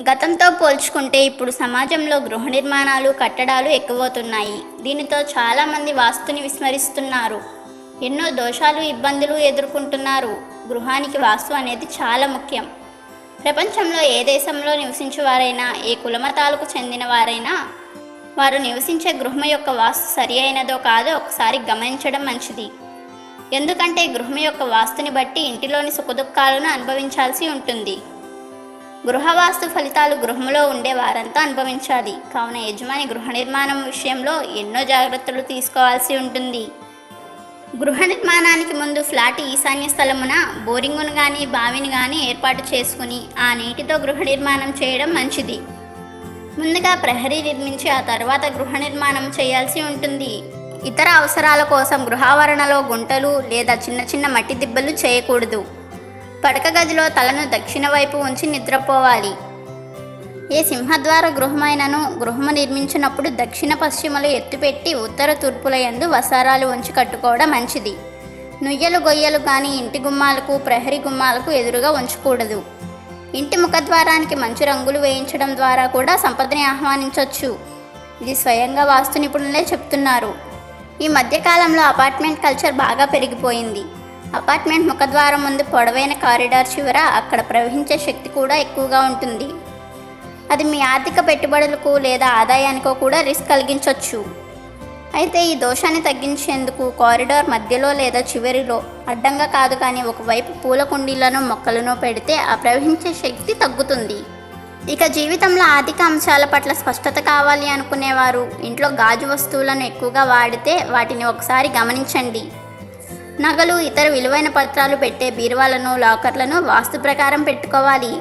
గతంతో పోల్చుకుంటే ఇప్పుడు సమాజంలో గృహ నిర్మాణాలు కట్టడాలు ఎక్కువవుతున్నాయి. దీనితో చాలామంది వాస్తుని విస్మరిస్తున్నారు. ఎన్నో దోషాలు ఇబ్బందులు ఎదుర్కొంటున్నారు. గృహానికి వాస్తు అనేది చాలా ముఖ్యం. ప్రపంచంలో ఏ దేశంలో నివసించే వారైనా ఏ కులమతాలకు చెందిన వారైనా వారు నివసించే గృహం యొక్క వాస్తు సరి అయినదో కాదో ఒకసారి గమనించడం మంచిది. ఎందుకంటే గృహం యొక్క వాస్తుని బట్టి ఇంటిలోని సుఖదుఖాలను అనుభవించాల్సి ఉంటుంది. గృహవాస్తు ఫలితాలు గృహంలో ఉండే వారంతా అనుభవించాలి. కావున యజమాని గృహ నిర్మాణం విషయంలో ఎన్నో జాగ్రత్తలు తీసుకోవాల్సి ఉంటుంది. గృహ నిర్మాణానికి ముందు ఫ్లాట్ ఈశాన్య స్థలమున బోరింగును కానీ బావిని కానీ ఏర్పాటు చేసుకుని ఆ నీటితో గృహ నిర్మాణం చేయడం మంచిది. ముందుగా ప్రహరీ నిర్మించి ఆ తర్వాత గృహ నిర్మాణం చేయాల్సి ఉంటుంది. ఇతర అవసరాల కోసం గృహావరణలో గుంటలు లేదా చిన్న చిన్న మట్టి దిబ్బలు చేయకూడదు. పడక గదిలో తలను దక్షిణ వైపు ఉంచి నిద్రపోవాలి. ఏ సింహద్వార గృహమైనను గృహము నిర్మించినప్పుడు దక్షిణ పశ్చిమలు ఎత్తుపెట్టి ఉత్తర తూర్పుల యందు వసారాలు ఉంచి కట్టుకోవడం మంచిది. నుయ్యలు గొయ్యలు కానీ ఇంటి గుమ్మాలకు ప్రహరీ గుమ్మాలకు ఎదురుగా ఉంచకూడదు. ఇంటి ముఖద్వారానికి మంచి రంగులు వేయించడం ద్వారా కూడా సంపదని ఆహ్వానించవచ్చు ఇది స్వయంగా వాస్తు నిపుణులే చెప్తున్నారు. ఈ మధ్యకాలంలో అపార్ట్మెంట్ కల్చర్ బాగా పెరిగిపోయింది. అపార్ట్మెంట్ ముఖద్వారం ముందు పొడవైన కారిడార్ చివర అక్కడ ప్రవహించే శక్తి కూడా ఎక్కువగా ఉంటుంది. అది మీ ఆర్థిక పెట్టుబడులకు లేదా ఆదాయానికో కూడా రిస్క్ కలిగించవచ్చు అయితే ఈ దోషాన్ని తగ్గించేందుకు కారిడార్ మధ్యలో లేదా చివరిలో అడ్డంగా కాదు కానీ ఒకవైపు పూల కుండీలను మొక్కలను పెడితే ఆ ప్రవహించే శక్తి తగ్గుతుంది. ఇక జీవితంలో ఆర్థిక అంశాల పట్ల స్పష్టత కావాలి అనుకునేవారు. ఇంట్లో గాజు వస్తువులను ఎక్కువగా వాడితే వాటిని ఒకసారి గమనించండి. నగలు ఇతర విలువైన పత్రాలు పెట్టే బీరువాలను లాకర్లను వాస్తు ప్రకారం పెట్టుకోవాలి.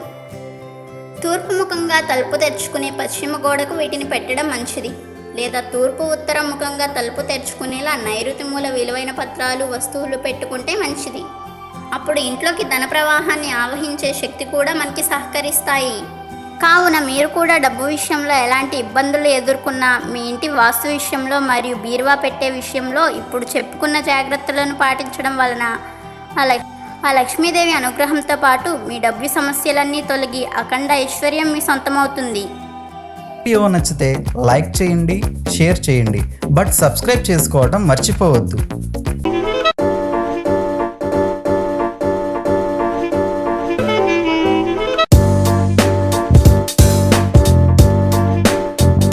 తూర్పు ముఖంగా తలుపు తెరుచుకునే పశ్చిమ గోడకు వీటిని పెట్టడం మంచిది. లేదా తూర్పు ఉత్తర ముఖంగా తలుపు తెరుచుకునేలా నైరుతి మూల విలువైన పత్రాలు వస్తువులు పెట్టుకుంటే మంచిది. అప్పుడు ఇంట్లోకి ధన ప్రవాహాన్ని ఆవహించే శక్తి కూడా మనకి సహకరిస్తాయి. కావున మీరు కూడా డబ్బు విషయంలో ఎలాంటి ఇబ్బందులు ఎదుర్కొన్నా మీ ఇంటి వాస్తు విషయంలో మరియు బీరువా పెట్టే విషయంలో ఇప్పుడు చెప్పుకున్న జాగ్రత్తలను పాటించడం వలన ఆ ఆ లక్ష్మీదేవి అనుగ్రహంతో పాటు మీ డబ్బు సమస్యలన్నీ తొలగి అఖండ ఐశ్వర్యం మీ సొంతమవుతుంది. వీడియో నచ్చితే లైక్ చేయండి షేర్ చేయండి బట్ సబ్స్క్రైబ్ చేసుకోవడం మర్చిపోవద్దు.